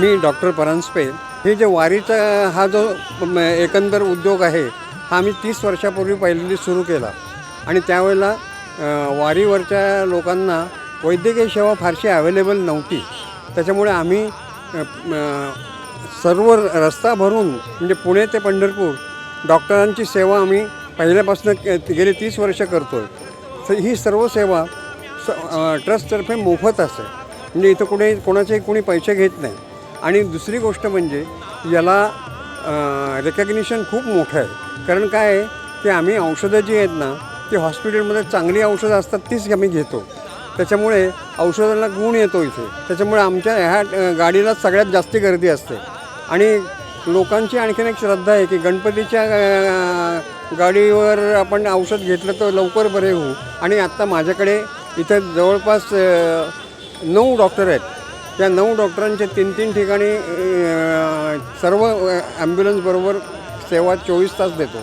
मी doctor Paranjpe. हे जे वारीचा हा जो एकंदर उद्योग आहे हा आम्ही तीस वर्षापूर्वी पहिल्यांदा सुरू केला. आणि त्यावेळेला वारीवरच्या लोकांना वैद्यकीय सेवा फारशी अवेलेबल नव्हती. त्याच्यामुळे आम्ही सर्व रस्ता भरून म्हणजे पुणे ते पंढरपूर डॉक्टरांची सेवा आम्ही पहिल्यापासून के- गेली तीस वर्ष करतो आहे तर ही सर्व सेवा स ट्रस्टतर्फे मोफत असते म्हणजे इथं कुठे कोणाचे कोणी पैसे घेत नाही. आणि दुसरी गोष्ट म्हणजे याला रेकग्निशन खूप मोठं आहे. कारण काय आहे की आम्ही औषधं जी आहेत ना ती हॉस्पिटलमध्ये चांगली औषधं असतात तीच आम्ही घेतो. त्याच्यामुळे औषधांना गुण येतो इथे. त्याच्यामुळे आमच्या ह्या गाडीला सगळ्यात जास्ती गर्दी असते. आणि लोकांची आणखीन एक श्रद्धा आहे की गणपतीच्या गाडीवर आपण औषध घेतलं तर लवकर बरे होऊ. आणि आत्ता माझ्याकडे इथं जवळपास नऊ डॉक्टर आहेत. त्या नऊ डॉक्टरांच्या तीन तीन ठिकाणी सर्व ॲम्ब्युलन्सबरोबर सेवा चोवीस तास देतो.